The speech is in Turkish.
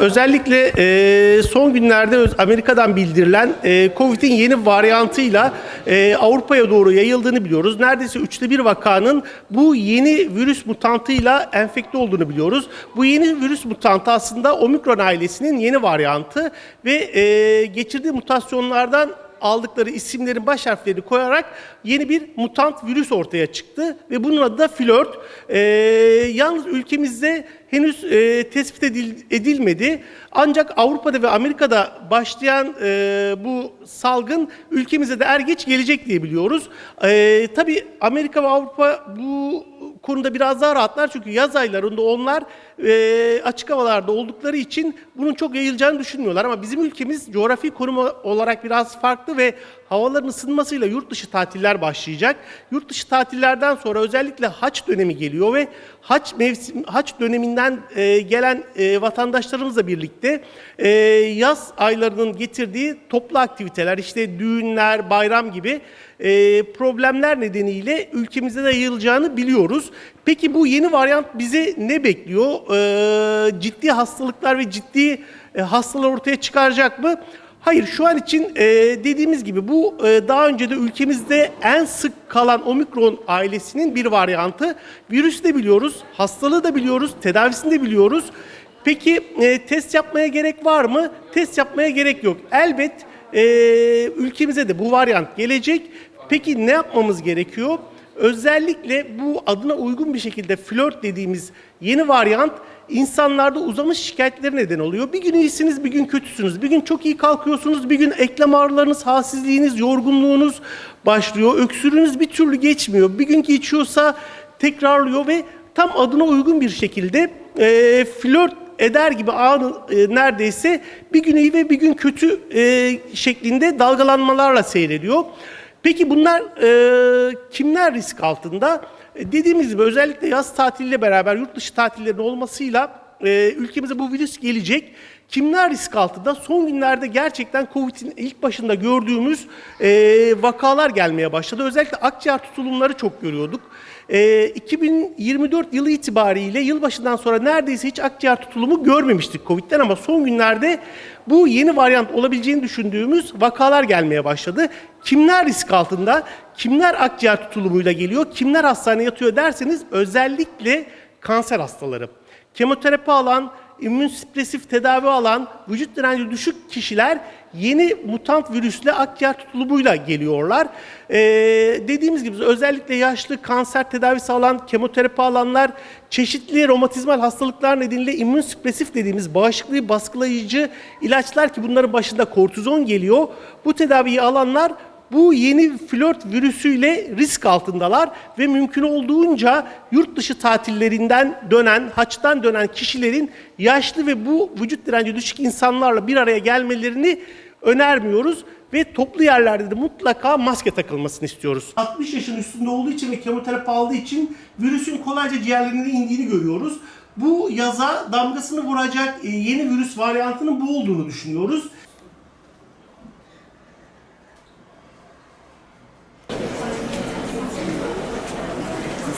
Özellikle e, son günlerde Amerika'dan bildirilen e, Covid'in yeni varyantıyla e, Avrupa'ya doğru yayıldığını biliyoruz. Neredeyse üçte bir vakanın bu yeni virüs mutantıyla enfekte olduğunu biliyoruz. Bu yeni virüs mutantı aslında omikron ailesinin yeni varyantı ve e, geçirdiği mutasyonlardan aldıkları isimlerin baş harflerini koyarak yeni bir mutant virüs ortaya çıktı ve bunun adı da flört. Ee, yalnız ülkemizde henüz e, tespit edil- edilmedi. Ancak Avrupa'da ve Amerika'da başlayan e, bu salgın ülkemize de er geç gelecek diye biliyoruz. E, tabii Amerika ve Avrupa bu konuda biraz daha rahatlar çünkü yaz aylarında onlar e, açık havalarda oldukları için bunun çok yayılacağını düşünmüyorlar. Ama bizim ülkemiz coğrafi konum olarak biraz farklı ve havaların ısınmasıyla yurt dışı tatiller başlayacak. Yurt dışı tatillerden sonra özellikle haç dönemi geliyor ve haç mevsim haç döneminden e, gelen e, vatandaşlarımızla birlikte e, yaz aylarının getirdiği toplu aktiviteler işte düğünler, bayram gibi e, problemler nedeniyle ülkemize de yayılacağını biliyoruz. Peki bu yeni varyant bize ne bekliyor? E, ciddi hastalıklar ve ciddi e, hastalar ortaya çıkaracak mı? Hayır şu an için e, dediğimiz gibi bu e, daha önce de ülkemizde en sık kalan omikron ailesinin bir varyantı. Virüsü de biliyoruz, hastalığı da biliyoruz, tedavisini de biliyoruz. Peki e, test yapmaya gerek var mı? Test yapmaya gerek yok. Elbet e, ülkemize de bu varyant gelecek. Peki ne yapmamız gerekiyor? Özellikle bu adına uygun bir şekilde flört dediğimiz yeni varyant insanlarda uzamış şikayetleri neden oluyor. Bir gün iyisiniz, bir gün kötüsünüz. Bir gün çok iyi kalkıyorsunuz, bir gün eklem ağrılarınız, halsizliğiniz, yorgunluğunuz başlıyor. Öksürüğünüz bir türlü geçmiyor. Bir gün geçiyorsa tekrarlıyor ve tam adına uygun bir şekilde e, flört eder gibi anı e, neredeyse bir gün iyi ve bir gün kötü e, şeklinde dalgalanmalarla seyrediyor. Peki bunlar e, kimler risk altında? E, dediğimiz gibi özellikle yaz tatiliyle beraber yurt dışı tatillerinin olmasıyla e, ülkemize bu virüs gelecek. Kimler risk altında? Son günlerde gerçekten Covid'in ilk başında gördüğümüz e, vakalar gelmeye başladı. Özellikle akciğer tutulumları çok görüyorduk. E, 2024 yılı itibariyle yılbaşından sonra neredeyse hiç akciğer tutulumu görmemiştik Covid'den ama son günlerde bu yeni varyant olabileceğini düşündüğümüz vakalar gelmeye başladı. Kimler risk altında? Kimler akciğer tutulumuyla geliyor? Kimler hastaneye yatıyor derseniz özellikle kanser hastaları. Kemoterapi alan, immünsüpresif tedavi alan, vücut direnci düşük kişiler yeni mutant virüsle akciğer tutulumuyla geliyorlar. Ee, dediğimiz gibi özellikle yaşlı kanser tedavisi alan, kemoterapi alanlar, çeşitli romatizmal hastalıklar nedeniyle immünsüpresif dediğimiz bağışıklığı baskılayıcı ilaçlar ki bunların başında kortizon geliyor. Bu tedaviyi alanlar bu yeni flört virüsüyle risk altındalar ve mümkün olduğunca yurt dışı tatillerinden dönen, haçtan dönen kişilerin yaşlı ve bu vücut direnci düşük insanlarla bir araya gelmelerini önermiyoruz ve toplu yerlerde de mutlaka maske takılmasını istiyoruz. 60 yaşın üstünde olduğu için ve kemoterapi aldığı için virüsün kolayca ciğerlerine indiğini görüyoruz. Bu yaza damgasını vuracak e, yeni virüs varyantının bu olduğunu düşünüyoruz.